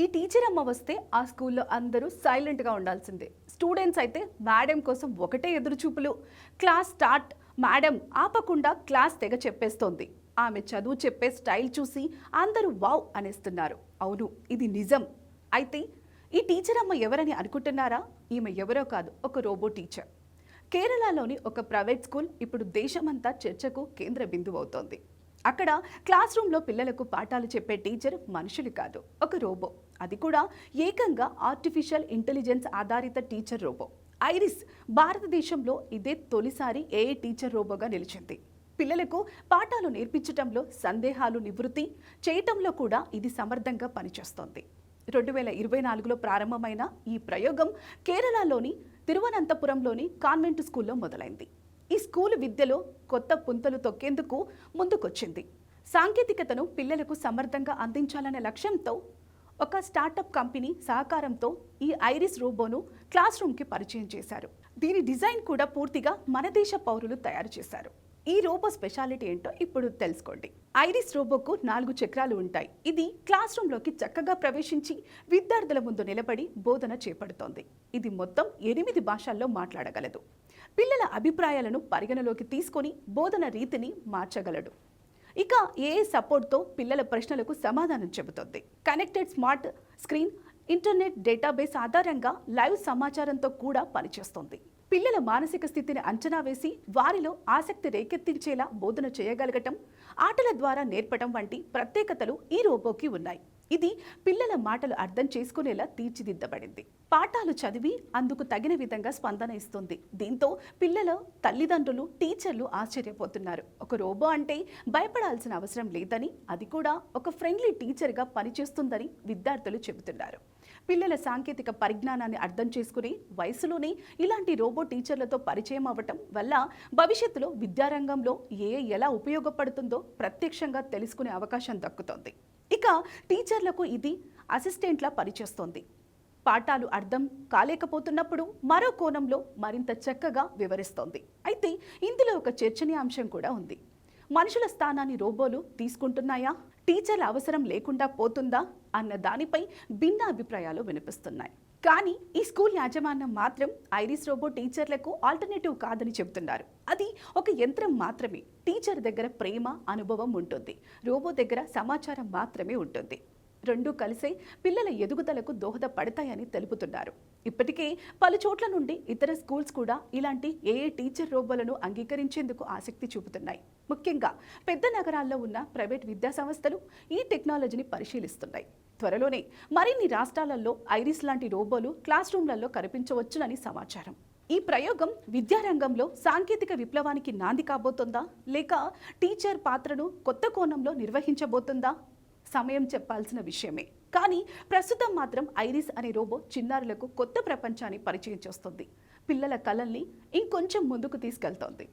ఈ టీచర్ అమ్మ వస్తే ఆ స్కూల్లో అందరూ సైలెంట్గా ఉండాల్సిందే. స్టూడెంట్స్ అయితే మేడం కోసం ఒకటే ఎదురుచూపులు. క్లాస్ స్టార్ట్ మేడం ఆపకుండా క్లాస్ తెగ చెప్పేస్తోంది. ఆమె చదువు చెప్పే స్టైల్ చూసి అందరూ వావ్ అనేస్తున్నారు. అవును ఇది నిజం. అయితే ఈ టీచర్ అమ్మ ఎవరని అనుకుంటున్నారా? ఈమె ఎవరో కాదు ఒక రోబో టీచర్ కేరళలోని ఒక ప్రైవేట్ స్కూల్ ఇప్పుడు దేశమంతా చర్చకు కేంద్ర బిందువు అవుతోంది. అక్కడ క్లాస్ రూమ్లో పిల్లలకు పాఠాలు చెప్పే టీచర్ మనుషులు కాదు ఒక రోబో అది కూడా ఏకంగా ఆర్టిఫిషియల్ ఇంటెలిజెన్స్ ఆధారిత టీచర్ రోబో ఐరిస్ భారతదేశంలో ఇదే తొలిసారి ఏఏ టీచర్ రోబోగా నిలిచింది. పిల్లలకు పాఠాలు నేర్పించటంలో సందేహాలు నివృత్తి చేయటంలో కూడా ఇది సమర్థంగా పనిచేస్తోంది. రెండు వేల ఇరవై నాలుగులో ప్రారంభమైన ఈ ప్రయోగం కేరళలోని తిరువనంతపురంలోని కాన్వెంట్ స్కూల్లో మొదలైంది. ఈ స్కూల్ విద్యలో కొత్త పుంతలు తొక్కేందుకు ముందుకొచ్చింది. సాంకేతికతను పిల్లలకు సమర్థంగా అందించాలనే లక్ష్యంతో ఒక స్టార్టప్ కంపెనీ సహకారంతో ఈ ఐరిస్ రోబోను క్లాస్ రూమ్కి పరిచయం చేశారు. దీని డిజైన్ కూడా పూర్తిగా మన దేశ పౌరులు తయారు చేశారు. ఈ రోబో స్పెషాలిటీ ఏంటో ఇప్పుడు తెలుసుకోండి. ఐరిస్ రోబోకు నాలుగు చక్రాలు ఉంటాయి. ఇది క్లాస్ రూమ్లోకి చక్కగా ప్రవేశించి విద్యార్థుల ముందు నిలబడి బోధన చేపడుతోంది. ఇది మొత్తం ఎనిమిది భాషల్లో మాట్లాడగలదు. పిల్లల అభిప్రాయాలను పరిగణలోకి తీసుకొని బోధన రీతిని మార్చగలడు. ఇక ఏ సపోర్ట్తో పిల్లల ప్రశ్నలకు సమాధానం చెబుతోంది. Connected smart screen internet database ఆధారంగా లైవ్ సమాచారంతో కూడా పనిచేస్తుంది. పిల్లల మానసిక స్థితిని అంచనా వేసి వారిలో ఆసక్తి రేకెత్తించేలా బోధన చేయగలగటం ఆటల ద్వారా నేర్పటం వంటి ప్రత్యేకతలు ఈ రోబోకి ఉన్నాయి. ఇది పిల్లల మాటలు అర్థం చేసుకునేలా తీర్చిదిద్దబడింది. పాఠాలు చదివి అందుకు తగిన విధంగా స్పందన ఇస్తుంది. దీంతో పిల్లల తల్లిదండ్రులు టీచర్లు ఆశ్చర్యపోతున్నారు. ఒక రోబో అంటే భయపడాల్సిన అవసరం లేదని అది కూడా ఒక ఫ్రెండ్లీ టీచర్గా పనిచేస్తుందని విద్యార్థులు చెబుతున్నారు. పిల్లల సాంకేతిక పరిజ్ఞానాన్ని అర్థం చేసుకుని వయసులోనే ఇలాంటి రోబో టీచర్లతో పరిచయం అవ్వటం వల్ల భవిష్యత్తులో విద్యారంగంలో ఏ ఎలా ఉపయోగపడుతుందో ప్రత్యక్షంగా తెలుసుకునే అవకాశం దక్కుతోంది. ఇక టీచర్లకు ఇది అసిస్టెంట్లా పనిచేస్తోంది. పాఠాలు అర్థం కాలేకపోతున్నప్పుడు మరో కోణంలో మరింత చక్కగా వివరిస్తోంది. అయితే ఇందులో ఒక చర్చనీయాంశం కూడా ఉంది. మనుషుల స్థానాన్ని రోబోలు తీసుకుంటున్నాయా? టీచర్ల అవసరం లేకుండా పోతుందా? అన్న దానిపై భిన్న అభిప్రాయాలు వినిపిస్తున్నాయి. కానీ ఈ స్కూల్ యాజమాన్యం మాత్రం ఐరిస్ రోబో టీచర్లకు ఆల్టర్నేటివ్ కాదని చెబుతున్నారు. అది ఒక యంత్రం మాత్రమే. టీచర్ దగ్గర ప్రేమ అనుభవం ఉంటుంది. రోబో దగ్గర సమాచారం మాత్రమే ఉంటుంది. రెండూ కలిసే పిల్లల ఎదుగుదలకు దోహదపడతాయని తెలుపుతున్నారు. ఇప్పటికే పలు చోట్ల నుండి ఇతర స్కూల్స్ కూడా ఇలాంటి ఏఏ టీచర్ రోబోలను అంగీకరించేందుకు ఆసక్తి చూపుతున్నాయి. ముఖ్యంగా పెద్ద నగరాల్లో ఉన్న ప్రైవేట్ విద్యా సంస్థలు ఈ టెక్నాలజీని పరిశీలిస్తున్నాయి. త్వరలోనే. మరిన్ని రాష్ట్రాలలో ఐరిస్ లాంటి రోబోలు క్లాస్ రూమ్లలో కనిపించవచ్చునని సమాచారం. ఈ ప్రయోగం విద్యారంగంలో సాంకేతిక విప్లవానికి నాంది కాబోతుందా? లేక టీచర్ పాత్రను కొత్త కోణంలో నిర్వహించబోతుందా? సమయం చెప్పాల్సిన విషయమే. కానీ ప్రస్తుతం మాత్రం ఐరిస్ అనే రోబో చిన్నారులకు కొత్త ప్రపంచాన్ని పరిచయం చేస్తుంది. పిల్లల కళల్ని ఇంకొంచెం ముందుకు తీసుకెళ్తోంది.